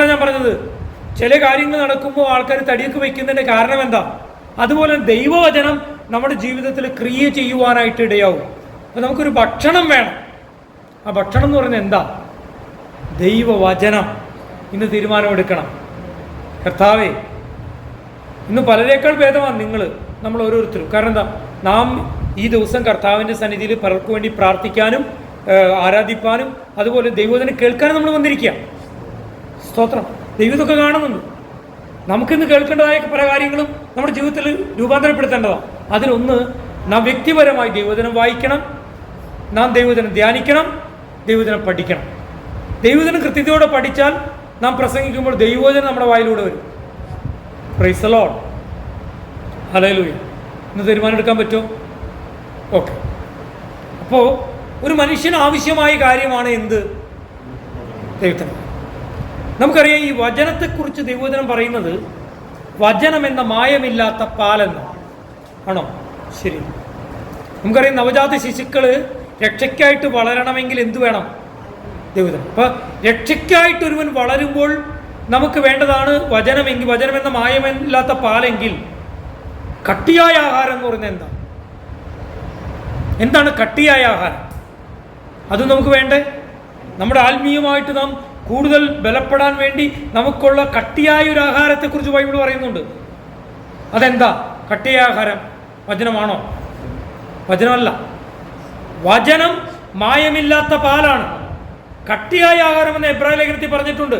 അതുകൊണ്ടാണ് ഞാൻ പറഞ്ഞത്. ചില കാര്യങ്ങൾ നടക്കുമ്പോൾ ആൾക്കാർ തടിയൊക്കെ വയ്ക്കുന്നതിന്റെ കാരണം എന്താ? അതുപോലെ ദൈവവചനം നമ്മുടെ ജീവിതത്തിൽ ക്രിയ ചെയ്യുവാനായിട്ട് ഇടയാവും. അപ്പം നമുക്കൊരു ഭക്ഷണം വേണം. ആ ഭക്ഷണം എന്ന് പറയുന്നത് എന്താ? ദൈവവചനം. ഇന്ന് തീരുമാനമെടുക്കണം. കർത്താവേ ഇന്ന് പലരേക്കാൾ ഭേദമാണ് നിങ്ങൾ നമ്മൾ ഓരോരുത്തരും. കാരണം എന്താ? നാം ഈ ദിവസം കർത്താവിന്റെ സന്നിധിയിൽ പലർക്കു വേണ്ടി പ്രാർത്ഥിക്കാനും ആരാധിപ്പാനും അതുപോലെ ദൈവത്തിനെ കേൾക്കാനും നമ്മൾ വന്നിരിക്കുക സ്തോത്രം. ദൈവം ഇതൊക്കെ കാണുന്നുണ്ട്. നമുക്കിന്ന് കേൾക്കേണ്ടതായ പല കാര്യങ്ങളും നമ്മുടെ ജീവിതത്തിൽ രൂപാന്തരപ്പെടുത്തേണ്ടതാണ് അതിലൊന്ന് നാം വ്യക്തിപരമായി ദൈവദിനം വായിക്കണം. നാം ദൈവദിനം ധ്യാനിക്കണം. ദൈവദിനം പഠിക്കണം. ദൈവദിനം കൃത്യതയോടെ പഠിച്ചാൽ നാം പ്രസംഗിക്കുമ്പോൾ ദൈവോചനം നമ്മുടെ വായിലൂടെ വരും. പ്രൈസ് അലയിലു ഇന്ന് തീരുമാനമെടുക്കാൻ പറ്റുമോ? ഓക്കെ അപ്പോൾ ഒരു മനുഷ്യന് ആവശ്യമായ കാര്യമാണ് എന്ത്? ദൈവത്തിന്. നമുക്കറിയാം ഈ വചനത്തെക്കുറിച്ച് ദൈവോദനം പറയുന്നത് വചനം എന്ന മായമില്ലാത്ത പാലെന്ന് ആണോ? ശരി. നമുക്കറിയാം നവജാത ശിശുക്കൾ രക്ഷയ്ക്കായിട്ട് വളരണമെങ്കിൽ എന്ത് വേണം? ദൈവവചനം. അപ്പോൾ രക്ഷയ്ക്കായിട്ട് ഒരുവൻ വളരുമ്പോൾ നമുക്ക് വേണ്ടതാണ് വചനമെങ്കിൽ വചനം എന്ന മായമില്ലാത്ത പാലെങ്കിൽ കട്ടിയായ ആഹാരം എന്ന് പറയുന്നത് എന്താ എന്താണ് കട്ടിയായ ആഹാരം? അത് നമുക്ക് വേണ്ടേ? നമ്മുടെ ആത്മീയമായിട്ട് നാം കൂടുതൽ ബലപ്പെടാൻ വേണ്ടി നമുക്കുള്ള കട്ടിയായ ഒരു ആഹാരത്തെക്കുറിച്ച് ബൈബിൾ പറയുന്നുണ്ട്. അതെന്താ? കട്ടിയായ ആഹാരം വചനമാണോ? വചനമല്ല. വചനം മായമില്ലാത്ത പാലാണ്. കട്ടിയായ ആഹാരം എന്ന് എബ്രാഹിം ലേഖനത്തിൽ പറഞ്ഞിട്ടുണ്ട്.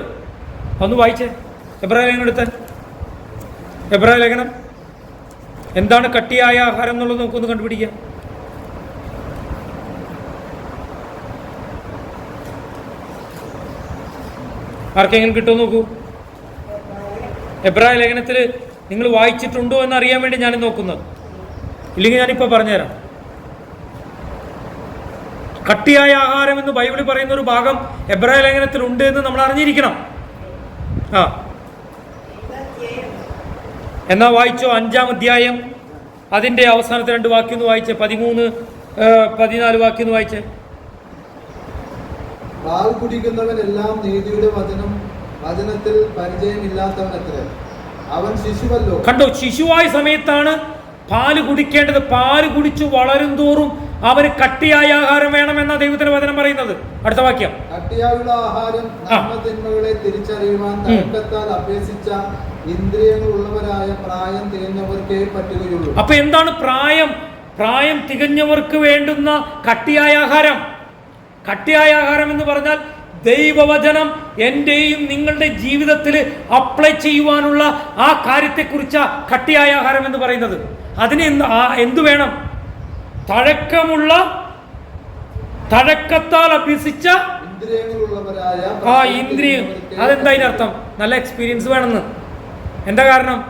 ഒന്ന് വായിച്ചേ. എബ്രാഹിം ലേഖനം എടുത്താൽ എബ്രാഹിം ലേഖനം. എന്താണ് കട്ടിയായ ആഹാരം എന്നുള്ളത് നമുക്കൊന്ന് കണ്ടുപിടിക്കാം. ആർക്കെങ്കിലും കിട്ടുമോ നോക്കൂ? എബ്രായ ലേഖനത്തിൽ നിങ്ങൾ വായിച്ചിട്ടുണ്ടോ എന്ന് അറിയാൻ വേണ്ടി ഞാൻ നോക്കുന്നത്. ഇല്ലെങ്കിൽ ഞാനിപ്പോൾ പറഞ്ഞുതരാം. കട്ടിയായ ആഹാരം എന്ന് ബൈബിളിൽ പറയുന്ന ഒരു ഭാഗം എബ്രായ ലേഖനത്തിൽ ഉണ്ട് എന്ന് നമ്മൾ അറിഞ്ഞിരിക്കണം. ആ. എന്നാ വായിച്ചോ? അഞ്ചാം അധ്യായം. അതിന്റെ അവസാനത്തെ രണ്ട് വാക്യം എന്ന് വായിച്ചേ. പതിമൂന്ന് പതിനാല് വാക്യം എന്ന് വായിച്ചേ. പാൽ കുടിക്കുന്നവനെല്ലാം നീതിയുടെ വചനം വചനത്തിൽ പരിചയമില്ലാത്തവനത്രേ. അവൻ ശിശുവല്ലോ. കണ്ടോ ശിശുവായ സമയത്താണ് പാൽ കുടിക്കേണ്ടത്. പാൽ കുടിച്ചു വളരും തോറും അവന് കട്ടിയായ ആഹാരം വേണമെന്ന ദൈവത്തിന്റെ വചനം പറയുന്നത്. അടുത്ത വാക്യം. കട്ടിയായുള്ള ആഹാരം. നന്മതിന്മകളെ തിരിച്ചറിയുവാൻ തർക്കത്താൽ അഭ്യസിച്ച ഇന്ദ്രിയങ്ങളുള്ളവരായ പ്രായം തികഞ്ഞവർക്കേ പറ്റുകയുള്ളൂ. അപ്പൊ എന്താണ് പ്രായം? പ്രായം തികഞ്ഞവർക്ക് വേണ്ടുന്ന കട്ടിയായ ആഹാരം. കട്ടിയായ ആഹാരം എന്ന് പറഞ്ഞാൽ ദൈവവചനം എന്റെയും നിങ്ങളുടെ ജീവിതത്തിൽ അപ്ലൈ ചെയ്യുവാനുള്ള ആ കാര്യത്തെക്കുറിച്ച കട്ടിയായ ആഹാരം എന്ന് പറയുന്നത്. അതിന് എന്ത് എന്തു വേണം? തഴക്കമുള്ള തഴക്കത്താൽ അഭ്യസിച്ച ആ ഇന്ദ്രിയം അതെന്താ അതിനർത്ഥം നല്ല എക്സ്പീരിയൻസ് വേണമെന്ന്. എന്താ കാരണം?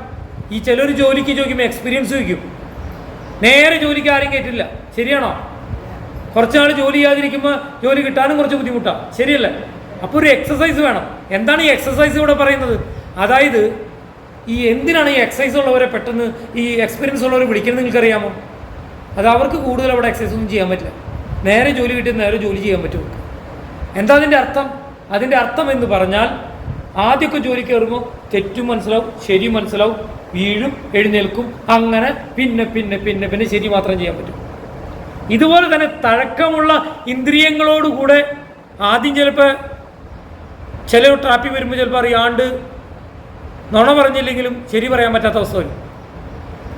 ഈ ചിലർ ജോലിക്ക് ചോദിക്കുമ്പോൾ എക്സ്പീരിയൻസ് ചോദിക്കും. നേരെ ജോലിക്ക് ആരും കേട്ടില്ല. ശരിയാണോ? കുറച്ച് നാൾ ജോലി ചെയ്യാതിരിക്കുമ്പോൾ ജോലി കിട്ടാനും കുറച്ച് ബുദ്ധിമുട്ടാണ് ശരിയല്ലേ? അപ്പോൾ ഒരു എക്സസൈസ് വേണം. എന്താണ് ഈ എക്സസൈസ് ഇവിടെ പറയുന്നത്? അതായത് ഈ എന്തിനാണ് ഈ എക്സസൈസ് ഉള്ളവരെ പെട്ടെന്ന് ഈ എക്സ്പീരിയൻസ് ഉള്ളവരെ വിളിക്കുന്നത് നിങ്ങൾക്കറിയാമോ? അത് അവർക്ക് കൂടുതൽ അവിടെ എക്സസൈസ് ഒന്നും ചെയ്യാൻ പറ്റില്ല. നേരെ ജോലി കിട്ടി നേരെ ജോലി ചെയ്യാൻ പറ്റും. എന്താ അതിന്റെ അർത്ഥം? അതിന്റെ അർത്ഥം എന്ന് പറഞ്ഞാൽ ആദ്യമൊക്കെ ജോലി കയറുമ്പോൾ തെറ്റും മനസ്സിലാവും ശരി മനസ്സിലാവും വീഴും എഴുന്നേൽക്കും അങ്ങനെ പിന്നെ പിന്നെ പിന്നെ പിന്നെ ശരി മാത്രം ചെയ്യാൻ പറ്റും. ഇതുപോലെ തന്നെ തഴക്കമുള്ള ഇന്ദ്രിയങ്ങളോടുകൂടെ ആദ്യം ചിലപ്പോൾ ചില ട്രാഫിക് വരുമ്പോൾ ചിലപ്പോൾ അറിയാണ്ട് നുണ പറഞ്ഞില്ലെങ്കിലും ശരി പറയാൻ പറ്റാത്ത അവസ്ഥ വരും.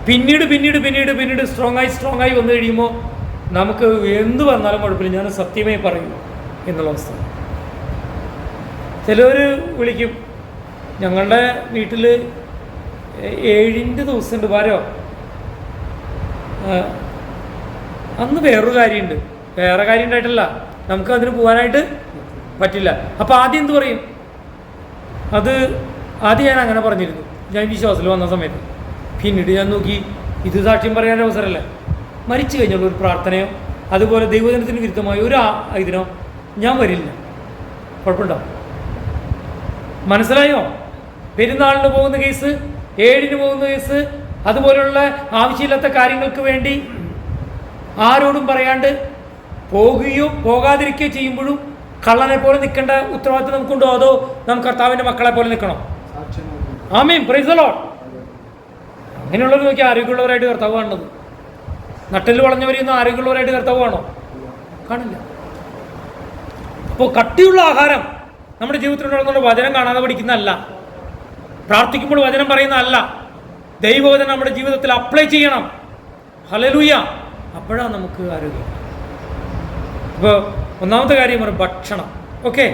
പിന്നീട് പിന്നീട് പിന്നീട് പിന്നീട് സ്ട്രോങ് ആയി സ്ട്രോങ് ആയി വന്നു കഴിയുമ്പോൾ നമുക്ക് എന്ത് വന്നാലും കുഴപ്പമില്ല. ഞാൻ സത്യമേ പറയൂ എന്നുള്ള അവസ്ഥ. ചിലവർ വിളിക്കും ഞങ്ങളുടെ വീട്ടിൽ ഏഴിന്റെ ദിവസമുണ്ട് വാരോ? അന്ന് വേറൊരു കാര്യമുണ്ട്. വേറെ കാര്യം ഉണ്ടായിട്ടല്ല. നമുക്ക് അതിന് പോകാനായിട്ട് പറ്റില്ല. അപ്പോൾ ആദ്യം എന്ത് പറയും? അത് ആദ്യം ഞാൻ അങ്ങനെ പറഞ്ഞിരുന്നു. ഞാൻ വിശ്വാസത്തിൽ വന്ന സമയത്ത്. പിന്നീട് ഞാൻ നോക്കി ഇത് സാക്ഷ്യം പറയാൻ അവസരമല്ല. മരിച്ചു കഴിഞ്ഞുള്ള ഒരു പ്രാർത്ഥനയോ അതുപോലെ ദൈവജനത്തിന് വിരുദ്ധമായ ഒരു ഇതിനോ ഞാൻ വരില്ല. കുഴപ്പമുണ്ടോ? മനസ്സിലായോ? പെരുന്നാളിന് പോകുന്ന കേസ് ഏഴിന് പോകുന്ന കേസ് അതുപോലുള്ള ആവശ്യമില്ലാത്ത കാര്യങ്ങൾക്ക് വേണ്ടി ആരോടും പറയാണ്ട് പോകുകയോ പോകാതിരിക്കുകയോ ചെയ്യുമ്പോഴും കള്ളനെ പോലെ നിൽക്കേണ്ട ഉത്തരവാദിത്വം നമുക്കുണ്ടോ? അതോ നാം കർത്താവിന്റെ മക്കളെ പോലെ നിൽക്കണം? ആമീം ആമീൻ. ലോർഡ് അങ്ങനെയുള്ളവർ നോക്കി ആരോഗ്യമുള്ളവരായിട്ട് കർത്താവ് കാണുന്നത്. നട്ടിൽ വളഞ്ഞവരെയൊന്നും ആരോഗ്യമുള്ളവരായിട്ട് കർത്താവ് കാണോ കാണില്ല. അപ്പോൾ കട്ടിയുള്ള ആഹാരം നമ്മുടെ ജീവിതത്തിലുണ്ടെന്നുള്ള വചനം കാണാതെ പഠിക്കുന്നതല്ല. പ്രാർത്ഥിക്കുമ്പോൾ വചനം പറയുന്നതല്ല. ദൈവവചനം നമ്മുടെ ജീവിതത്തിൽ അപ്ലൈ ചെയ്യണം. ഹലലൂയ അപ്പോഴാണ് നമുക്ക് ആരോഗ്യം. അപ്പോൾ ഒന്നാമത്തെ കാര്യം പറയും ഭക്ഷണം. ഓക്കെ